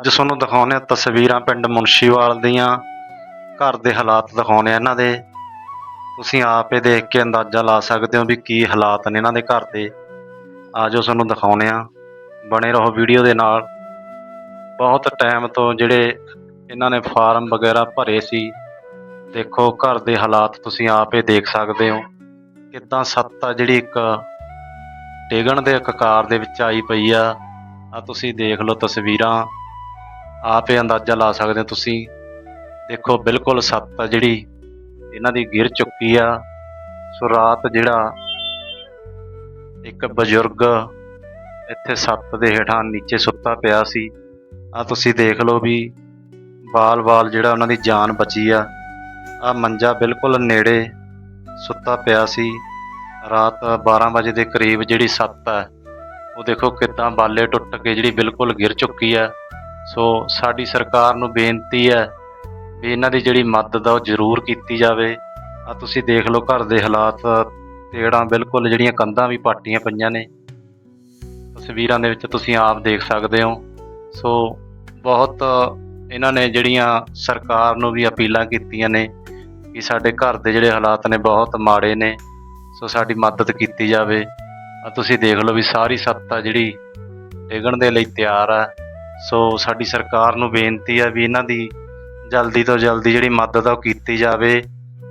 ਅੱਜ ਤੁਹਾਨੂੰ ਦਿਖਾਉਂਦੇ ਆ ਤਸਵੀਰਾਂ ਪਿੰਡ ਮੁਨਸ਼ੀਵਾਲ ਦੀਆਂ। ਘਰ ਦੇ ਹਾਲਾਤ ਦਿਖਾਉਂਦੇ ਆ ਇਹਨਾਂ ਦੇ। ਤੁਸੀਂ ਆਪ ਇਹ ਦੇਖ ਕੇ ਅੰਦਾਜ਼ਾ ਲਾ ਸਕਦੇ ਹੋ ਵੀ ਕੀ ਹਾਲਾਤ ਨੇ ਇਹਨਾਂ ਦੇ ਘਰ ਦੇ। ਆਜੋ ਤੁਹਾਨੂੰ ਦਿਖਾਉਂਦੇ ਆ ਬਣੇ ਰਹੋ ਵੀਡੀਓ ਦੇ ਨਾਲ। ਬਹੁਤ ਟਾਈਮ ਤੋਂ ਜਿਹੜੇ ਇਹਨਾਂ ਨੇ ਫਾਰਮ ਵਗੈਰਾ ਭਰੇ ਸੀ। ਦੇਖੋ ਘਰ ਦੇ ਹਾਲਾਤ ਤੁਸੀਂ ਆਪ ਇਹ ਦੇਖ ਸਕਦੇ ਹੋ। ਕਿੱਦਾਂ ਸੱਤਾ ਜਿਹੜੀ ਇੱਕ ਡਿੱਗਣ ਦੇ ਕਕਾਰ ਦੇ ਵਿੱਚ ਆਈ ਪਈ ਆ। ਆ ਤੁਸੀਂ ਦੇਖ ਲਓ ਤਸਵੀਰਾਂ। ਆਪ ਇਹ ਅੰਦਾਜ਼ਾ ਲਾ ਸਕਦੇ ਹੋ ਤੁਸੀਂ। ਦੇਖੋ, ਬਿਲਕੁਲ ਸੱਤ ਆ ਜਿਹੜੀ ਇਹਨਾਂ ਦੀ ਗਿਰ ਚੁੱਕੀ ਆ। ਸੋ ਰਾਤ ਜਿਹੜਾ ਇੱਕ ਬਜ਼ੁਰਗ ਇੱਥੇ ਸੱਤ ਦੇ ਹੇਠਾਂ ਨੀਚੇ ਸੁੱਤਾ ਪਿਆ ਸੀ। ਆ ਤੁਸੀਂ ਦੇਖ ਲਓ ਵੀ ਬਾਲ-ਬਾਲ ਜਿਹੜਾ ਉਹਨਾਂ ਦੀ ਜਾਨ ਬਚੀ ਆ। ਆ ਮੰਜਾ ਬਿਲਕੁਲ ਨੇੜੇ ਸੁੱਤਾ ਪਿਆ ਸੀ। ਰਾਤ 12 ਵਜੇ ਦੇ ਕਰੀਬ ਜਿਹੜੀ ਸੱਤ ਹੈ ਉਹ ਦੇਖੋ ਕਿੱਦਾਂ ਬਾਲੇ ਟੁੱਟ ਕੇ ਜਿਹੜੀ ਬਿਲਕੁਲ ਗਿਰ ਚੁੱਕੀ ਆ। ਸੋ ਸਾਡੀ ਸਰਕਾਰ ਨੂੰ ਬੇਨਤੀ ਹੈ ਵੀ ਇਹਨਾਂ ਦੀ ਜਿਹੜੀ ਮਦਦ ਆ ਉਹ ਜ਼ਰੂਰ ਕੀਤੀ ਜਾਵੇ। ਆ ਤੁਸੀਂ ਦੇਖ ਲਓ ਘਰ ਦੇ ਹਾਲਾਤ ਤੇੜਾਂ ਬਿਲਕੁਲ ਜਿਹੜੀਆਂ ਕੰਧਾਂ ਵੀ ਪਾਟੀਆਂ ਪਈਆਂ ਨੇ। ਤਸਵੀਰਾਂ ਦੇ ਵਿੱਚ ਤੁਸੀਂ ਆਪ ਦੇਖ ਸਕਦੇ ਹੋ। ਸੋ ਬਹੁਤ ਇਹਨਾਂ ਨੇ ਜਿਹੜੀਆਂ ਸਰਕਾਰ ਨੂੰ ਵੀ ਅਪੀਲਾਂ ਕੀਤੀਆਂ ਨੇ ਕਿ ਸਾਡੇ ਘਰ ਦੇ ਜਿਹੜੇ ਹਾਲਾਤ ਨੇ ਬਹੁਤ ਮਾੜੇ ਨੇ, ਸੋ ਸਾਡੀ ਮਦਦ ਕੀਤੀ ਜਾਵੇ। ਆ ਤੁਸੀਂ ਦੇਖ ਲਓ ਵੀ ਸਾਰੀ ਸੱਤਾ ਜਿਹੜੀ ਡਿੱਗਣ ਦੇ ਲਈ ਤਿਆਰ ਆ। ਸੋ ਸਾਡੀ ਸਰਕਾਰ ਨੂੰ ਬੇਨਤੀ ਆ ਵੀ ਇਹਨਾਂ ਦੀ ਜਲਦੀ ਤੋਂ ਜਲਦੀ ਜਿਹੜੀ ਮਦਦ ਆ ਉਹ ਕੀਤੀ ਜਾਵੇ,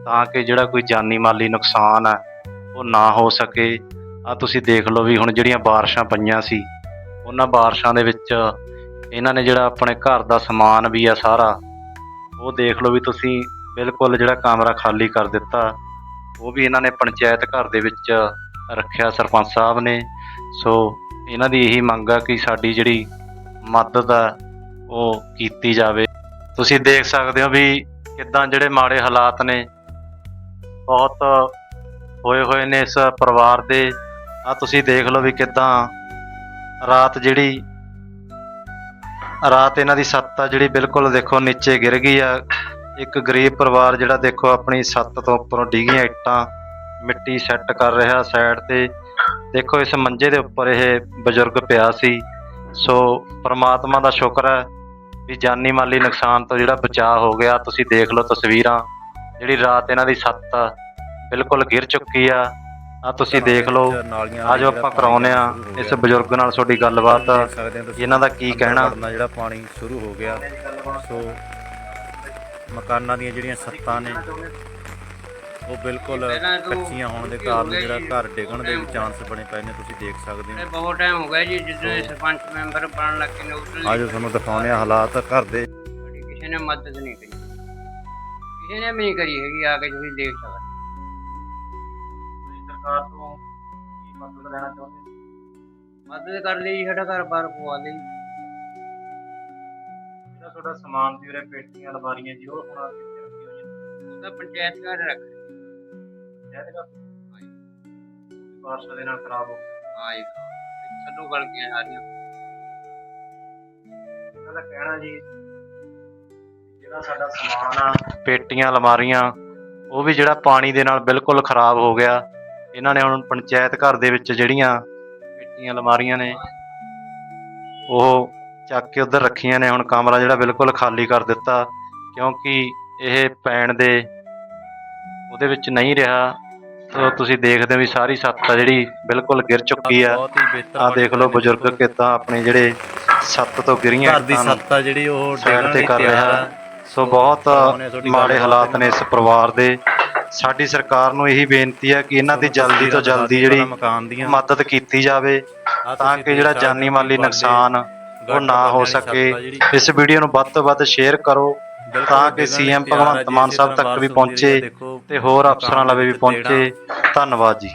ਤਾਂ ਕਿ ਜਿਹੜਾ ਕੋਈ ਜਾਨੀ ਮਾਲੀ ਨੁਕਸਾਨ ਆ, ਉਹ ਨਾ ਹੋ ਸਕੇ। ਆ ਤੁਸੀਂ ਦੇਖ ਲਓ ਵੀ ਹੁਣ ਜਿਹੜੀਆਂ ਬਾਰਿਸ਼ਾਂ ਪਈਆਂ ਸੀ, ਉਹਨਾਂ ਬਾਰਿਸ਼ਾਂ ਦੇ ਵਿੱਚ ਇਹਨਾਂ ਨੇ ਜਿਹੜਾ ਆਪਣੇ ਘਰ ਦਾ ਸਮਾਨ ਵੀ ਆ ਸਾਰਾ, ਉਹ ਦੇਖ ਲਓ ਵੀ ਤੁਸੀਂ ਬਿਲਕੁਲ ਜਿਹੜਾ ਕਮਰਾ ਖਾਲੀ ਕਰ ਦਿੱਤਾ। ਉਹ ਵੀ ਇਹਨਾਂ ਨੇ ਪੰਚਾਇਤ ਘਰ ਦੇ ਵਿੱਚ ਰੱਖਿਆ, ਸਰਪੰਚ ਸਾਹਿਬ ਨੇ। ਸੋ ਇਹਨਾਂ ਦੀ ਇਹੀ ਮੰਗ ਆ ਕਿ ਸਾਡੀ ਜਿਹੜੀ ਮਦਦ ਹੈ ਉਹ ਕੀਤੀ ਜਾਵੇ। ਤੁਸੀਂ ਦੇਖ ਸਕਦੇ ਹੋ ਵੀ ਕਿੱਦਾਂ ਜਿਹੜੇ ਮਾੜੇ ਹਾਲਾਤ ਨੇ, ਬਹੁਤ ਹੋਏ ਹੋਏ ਨੇ ਇਸ ਪਰਿਵਾਰ ਦੇ। ਆ ਤੁਸੀਂ ਦੇਖ ਲਓ ਵੀ ਕਿੱਦਾਂ ਰਾਤ ਜਿਹੜੀ, ਰਾਤ ਇਹਨਾਂ ਦੀ ਸੱਤ ਆ, ਜਿਹੜੀ ਬਿਲਕੁਲ ਦੇਖੋ ਨੀਚੇ ਗਿਰ ਗਈ ਆ। ਇੱਕ ਗਰੀਬ ਪਰਿਵਾਰ ਜਿਹੜਾ ਦੇਖੋ ਆਪਣੀ ਛੱਤ ਤੋਂ ਉੱਪਰੋਂ ਡਿੱਗੀਆਂ ਇੱਟਾਂ, ਮਿੱਟੀ ਸੈੱਟ ਕਰ ਰਿਹਾ ਸਾਈਡ ਤੇ। ਦੇਖੋ ਇਸ ਮੰਜੇ ਦੇ ਉੱਪਰ ਇਹ ਬਜ਼ੁਰਗ ਪਿਆ ਸੀ। ਸੋ ਪ੍ਰਮਾਤਮਾ ਦਾ ਸ਼ੁਕਰ ਹੈ ਵੀ ਜਾਨੀ ਮਾਲੀ ਨੁਕਸਾਨ ਤੋਂ ਜਿਹੜਾ ਬਚਾਅ ਹੋ ਗਿਆ ਤੁਸੀਂ ਦੇਖ ਲਓ ਤਸਵੀਰਾਂ ਜਿਹੜੀ ਰਾਤ ਇਹਨਾਂ ਦੀ ਛੱਤ ਆ, ਬਿਲਕੁਲ ਗਿਰ ਚੁੱਕੀ ਆ। ਆ ਤੁਸੀਂ ਦੇਖ ਲਓ ਆਜੋ ਆਪਾਂ ਕਰਾਉਨੇ ਆ ਇਸ ਬਜ਼ੁਰਗ ਨਾਲ ਤੁਹਾਡੀ ਗੱਲਬਾਤ ਇਹਨਾਂ ਦਾ ਕੀ ਕਹਿਣਾ? ਜਿਹੜਾ ਪਾਣੀ ਸ਼ੁਰੂ ਹੋ ਗਿਆ। ਸੋ ਮਕਾਨਾਂ ਦੀਆਂ ਜਿਹੜੀਆਂ ਸੱਤਾਂ ਨੇ ਉਹ ਬਿਲਕੁਲ ਕੱਚੀਆਂ ਹੋਣ ਦੇ ਕਾਰਨ ਜਿਹੜਾ ਘਰ ਡਿੱਗਣ ਦੇ ਵੀ ਚਾਂਸ ਬਣੇ ਪਏ ਨੇ ਤੁਸੀਂ ਦੇਖ ਸਕਦੇ ਇਹ ਹੋ। ਬਹੁਤ ਟਾਈਮ ਹੋ ਗਿਆ ਜੀ ਜਦੋਂ ਦੇ ਸਰਪੰਚ ਮੈਂਬਰ ਬਣਨ ਲੱਗੇ ਨੇ ਉਦੋਂ ਦੀ ਆਜੋ ਤੁਹਾਨੂੰ ਦਿਖਾਉਂਦੇ ਆ ਹਾਲਾਤ ਘਰ ਦੇ। ਕਿਸੇ ਨੇ ਮਦਦ ਨਹੀਂ ਕਰੀ। ਕਿਸੇ ਨੇ ਵੀ ਨਹੀਂ ਕਰੀ ਹੈਗੀ ਆ ਕੇ ਤੁਸੀਂ ਦੇਖ ਸਕਦੇ ਸਰਕਾਰ ਤੋਂ ਕੀ ਮਦਦ ਲੈਣਾ ਚਾਹੁੰਦੇ ਮਦਦ ਕਰ ਲਈ ਸਾਡਾ ਘਰ ਬਾਰ ਪਵਾ ਲਈ। ਜਿਹੜਾ ਤੁਹਾਡਾ ਸਮਾਨ ਸੀ ਉਰੇ ਪੇਟੀਆਂ ਅਲਮਾਰੀਆਂ ਜੀ ਉਹ ਹੁਣ ਕਿੱਥੇ ਰੱਖੀ ਹੋਈਆਂ ਨੇ। ਉਹਦਾ ਪੰਚਾਇਤ ਘਰ ਰੱਖ ਸ਼ਾਇਦ ਕਰ ਬਾਰਿਸ਼ ਦੇ ਨਾਲ ਖਰਾਬ ਹੋ ਹਾਂ ਜੀ ਸੱਡੂ ਗਲ ਗਈਆਂ ਸਾਰੀਆਂ। ਇਹਨਾਂ ਦਾ ਕਹਿਣਾ ਜੀ ਜਿਹੜਾ ਸਾਡਾ ਸਮਾਨ ਆ ਪੇਟੀਆਂ ਅਲਮਾਰੀਆਂ ਉਹ ਵੀ ਜਿਹੜਾ ਪਾਣੀ ਦੇ ਨਾਲ ਬਿਲਕੁਲ ਖਰਾਬ ਹੋ ਗਿਆ। ਇਹਨਾਂ ਨੇ ਹੁਣ ਪੰਚਾਇਤ ਘਰ ਦੇ ਵਿੱਚ ਜਿਹੜੀਆਂ ਪੇਟੀਆਂ ਅਲਮਾਰੀਆਂ ਨੇ ਉਹ ਚੱਕ ਕੇ ਉਧਰ ਰੱਖੀਆਂ ਨੇ। ਹੁਣ ਕਮਰਾ ਜਿਹੜਾ ਬਿਲਕੁਲ ਖਾਲੀ ਕਰ ਦਿੱਤਾ। ਕਿਉਂਕਿ ਇਹ ਪੈਣ ਦੇ ਉਹਦੇ ਵਿੱਚ ਨਹੀਂ ਰਿਹਾ ਸੋ ਤੁਸੀਂ ਦੇਖਦੇ ਹੋ ਵੀ ਸਾਰੀ ਸੱਤ ਆ ਜਿਹੜੀ ਬਿਲਕੁਲ ਗਿਰ ਚੁੱਕੀ ਆ। ਬਹੁਤ ਹੀ ਬਿਹਤਰ ਆ ਦੇਖ ਲਓ ਬਜ਼ੁਰਗ। ਕਿੱਦਾਂ ਆਪਣੇ ਜਿਹੜੇ ਸੱਤ ਤੋਂ ਗਿਰੀਆਂ ਘਰ ਦੀ ਸੱਤ ਆ ਜਿਹੜੀ ਉਹ ਡਿੱਗਣ ਤੇ ਕਰ ਰਿਹਾ। ਸੋ ਬਹੁਤ ਮਾੜੇ ਹਾਲਾਤ। ਨੇ ਇਸ ਪਰਿਵਾਰ ਦੇ। ਸਾਡੀ ਸਰਕਾਰ ਨੂੰ ਇਹੀ ਬੇਨਤੀ ਹੈ ਕਿ ਇਹਨਾਂ ਦੀ ਜਲਦੀ ਤੋਂ ਜਲਦੀ ਜਿਹੜੀ ਮਦਦ ਕੀਤੀ ਜਾਵੇ ਤਾਂ ਕਿ ਜਿਹੜਾ ਜਾਨੀ ਮਾਲੀ ਨੁਕਸਾਨ ਉਹ ਨਾ ਹੋ ਸਕੇ। ਇਸ ਵੀਡੀਓ ਨੂੰ ਵੱਧ ਤੋਂ ਵੱਧ ਸ਼ੇਅਰ ਕਰੋ। ਤਾਂ ਕਿ ਸੀਐਮ ਭਗਵੰਤ ਮਾਨ ਸਾਹਿਬ ਤੱਕ ਵੀ ਪਹੁੰਚੇ ਤੇ ਹੋਰ ਅਫਸਰਾਂ ਲਵੇ ਵੀ ਪਹੁੰਚੇ। ਧੰਨਵਾਦ ਜੀ।